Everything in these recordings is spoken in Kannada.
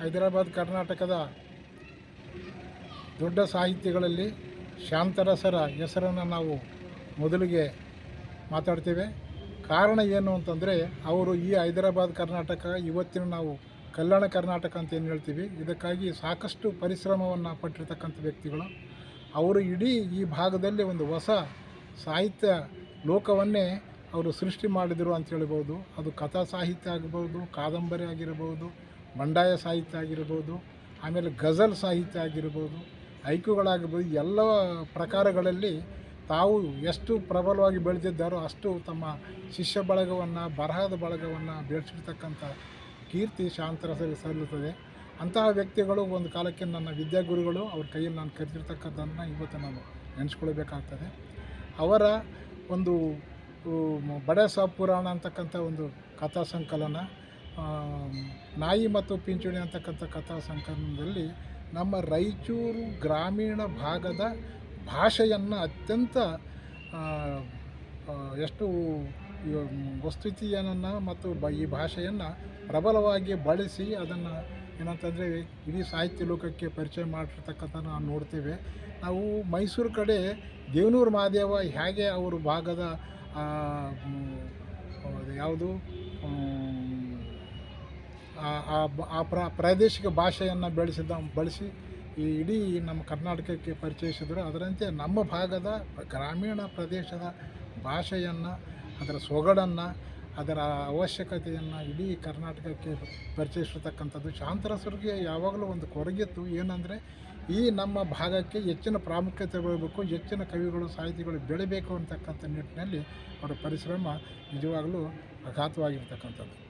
ಹೈದರಾಬಾದ್, ಕರ್ನಾಟಕದ ದೊಡ್ಡ ಸಾಹಿತ್ಯಗಳಲ್ಲಿ ಶಾಂತರಸರ ಹೆಸರನ್ನು ನಾವು ಮೊದಲಿಗೆ ಮಾತಾಡ್ತೇವೆ. ಕಾರಣ ಏನು ಅಂತಂದರೆ, ಅವರು ಈ ಹೈದರಾಬಾದ್, ಕರ್ನಾಟಕ, ಇವತ್ತಿನ ನಾವು ಕಲ್ಯಾಣ ಕರ್ನಾಟಕ ಅಂತ ಏನು ಹೇಳ್ತೀವಿ, ಇದಕ್ಕಾಗಿ ಸಾಕಷ್ಟು ಪರಿಶ್ರಮವನ್ನು ಪಟ್ಟಿರ್ತಕ್ಕಂಥ ವ್ಯಕ್ತಿಗಳು. ಅವರು ಇಡೀ ಈ ಭಾಗದಲ್ಲಿ ಒಂದು ಹೊಸ ಸಾಹಿತ್ಯ ಲೋಕವನ್ನೇ ಅವರು ಸೃಷ್ಟಿ ಮಾಡಿದರು ಅಂತ ಹೇಳ್ಬೋದು. ಅದು ಕಥಾ ಸಾಹಿತ್ಯ ಆಗ್ಬೋದು, ಕಾದಂಬರಿ ಆಗಿರ್ಬೋದು ಬಂಡಾಯ ಸಾಹಿತ್ಯ ಆಗಿರ್ಬೋದು, ಆಮೇಲೆ ಗಜಲ್ ಸಾಹಿತ್ಯ ಆಗಿರ್ಬೋದು ಹೈಕುಗಳಾಗಿರ್ಬೋದು ಎಲ್ಲ ಪ್ರಕಾರಗಳಲ್ಲಿ ತಾವು ಎಷ್ಟು ಪ್ರಬಲವಾಗಿ ಬೆಳೆದಿದ್ದಾರೋ ಅಷ್ಟು ತಮ್ಮ ಶಿಷ್ಯ ಬಳಗವನ್ನು, ಬರಹದ ಬಳಗವನ್ನು ಬೆಳೆಸಿರ್ತಕ್ಕಂಥ ಕೀರ್ತಿ ಶಾಂತರಸರಿಗೆ ಸಲ್ಲುತ್ತದೆ ಅಂತಹ ವ್ಯಕ್ತಿಗಳು ಒಂದು ಕಾಲಕ್ಕೆ ನನ್ನ ವಿದ್ಯಾಗುರುಗಳು, ಅವ್ರ ಕೈಯಲ್ಲಿ ನಾನು ಕರೆದಿರ್ತಕ್ಕಂಥದ್ದನ್ನು ಇವತ್ತು ನಾನು ನೆನೆಸ್ಕೊಳ್ಬೇಕಾಗ್ತದೆ. ಅವರ ಒಂದು ಬಡ ಪುರಾಣ ಅಂತಕ್ಕಂಥ ಒಂದು ಕಥಾ ಸಂಕಲನ ನಾಯಿ ಮತ್ತು ಪಿಂಚುಣಿ ಅಂತಕ್ಕಂಥ ಕಥಾ ಸಂಕಲನದಲ್ಲಿ ನಮ್ಮ ರಾಯಚೂರು ಗ್ರಾಮೀಣ ಭಾಗದ ಭಾಷೆಯನ್ನು ಅತ್ಯಂತ ಎಷ್ಟು ವಸ್ತುತಿಯನ್ನು ಮತ್ತು ಬ, ಈ ಭಾಷೆಯನ್ನು ಪ್ರಬಲವಾಗಿ ಬಳಸಿ ಅದನ್ನು ಏನಂತಂದರೆ ಇಡೀ ಸಾಹಿತ್ಯ ಲೋಕಕ್ಕೆ ಪರಿಚಯ ಮಾಡಿರ್ತಕ್ಕಂಥ ನಾವು ನೋಡ್ತೇವೆ. ನಾವು ಮೈಸೂರು ಕಡೆ ದೇವನೂರು ಮಹಾದೇವ ಹೇಗೆ ಅವರು ಭಾಗದ ಯಾವುದು ಆ- ಪ್ರಾದೇಶಿಕ ಭಾಷೆಯನ್ನು ಬೆಳೆಸಿದ, ಬಳಸಿ ಈ ಇಡೀ ನಮ್ಮ ಕರ್ನಾಟಕಕ್ಕೆ ಪರಿಚಯಿಸಿದರು. ಅದರಂತೆ ನಮ್ಮ ಭಾಗದ ಗ್ರಾಮೀಣ ಪ್ರದೇಶದ ಭಾಷೆಯನ್ನು, ಅದರ ಸೊಗಡನ್ನು, ಅದರ ಅವಶ್ಯಕತೆಯನ್ನು ಇಡೀ ಕರ್ನಾಟಕಕ್ಕೆ ಪರಿಚಯಿಸಿರ್ತಕ್ಕಂಥದ್ದು. ಶಾಂತರಸರಿಗೆ ಯಾವಾಗಲೂ ಒಂದು ಕೊರಗಿತ್ತು. ಏನಂದರೆ ಈ ನಮ್ಮ ಭಾಗಕ್ಕೆ ಹೆಚ್ಚಿನ ಪ್ರಾಮುಖ್ಯತೆ ಬರಬೇಕು ಹೆಚ್ಚಿನ ಕವಿಗಳು, ಸಾಹಿತಿಗಳು ಬೆಳಿಬೇಕು ಅಂತಕ್ಕಂಥ ನಿಟ್ಟಿನಲ್ಲಿ ಅವರ ಪರಿಶ್ರಮ ನಿಜವಾಗಲೂ ಅಘಾತವಾಗಿರ್ತಕ್ಕಂಥದ್ದು.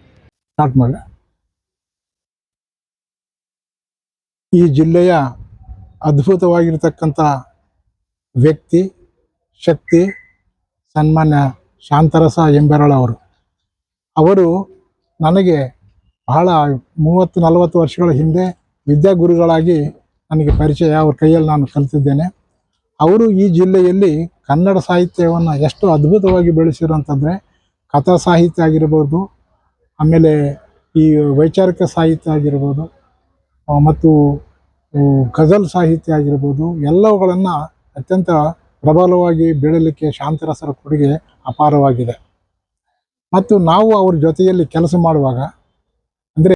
ಈ ಜಿಲ್ಲೆಯ ಅದ್ಭುತವಾಗಿರ್ತಕ್ಕಂಥ ವ್ಯಕ್ತಿ, ಶಕ್ತಿ, ಸನ್ಮಾನ್ಯ ಶಾಂತರಸ ಎಂಬೆರಳವರು ಅವರು. ನನಗೆ ಬಹಳ ಮೂವತ್ತು, ನಲವತ್ತು ವರ್ಷಗಳ ಹಿಂದೆ ವಿದ್ಯಾಗುರುಗಳಾಗಿ ನನಗೆ ಪರಿಚಯ, ಅವ್ರ ಕೈಯಲ್ಲಿ ನಾನು ಕಲಿತಿದ್ದೇನೆ. ಅವರು ಈ ಜಿಲ್ಲೆಯಲ್ಲಿ ಕನ್ನಡ ಸಾಹಿತ್ಯವನ್ನು ಎಷ್ಟು ಅದ್ಭುತವಾಗಿ ಬೆಳೆಸಿರೋಂಥದ್ರೆ, ಕಥಾ ಸಾಹಿತ್ಯ ಆಗಿರ್ಬೋದು, ಆಮೇಲೆ ಈ ವೈಚಾರಿಕ ಸಾಹಿತ್ಯ ಆಗಿರ್ಬೋದು ಮತ್ತು ಗಜಲ್ ಸಾಹಿತ್ಯ ಆಗಿರ್ಬೋದು, ಎಲ್ಲವುಗಳನ್ನು ಅತ್ಯಂತ ಪ್ರಬಲವಾಗಿ ಬೆಳಲಿಕ್ಕೆ ಶಾಂತರಸರ ಕೊಡುಗೆ ಅಪಾರವಾಗಿದೆ. ಮತ್ತು ನಾವು ಅವ್ರ ಜೊತೆಯಲ್ಲಿ ಕೆಲಸ ಮಾಡುವಾಗ, ಅಂದರೆ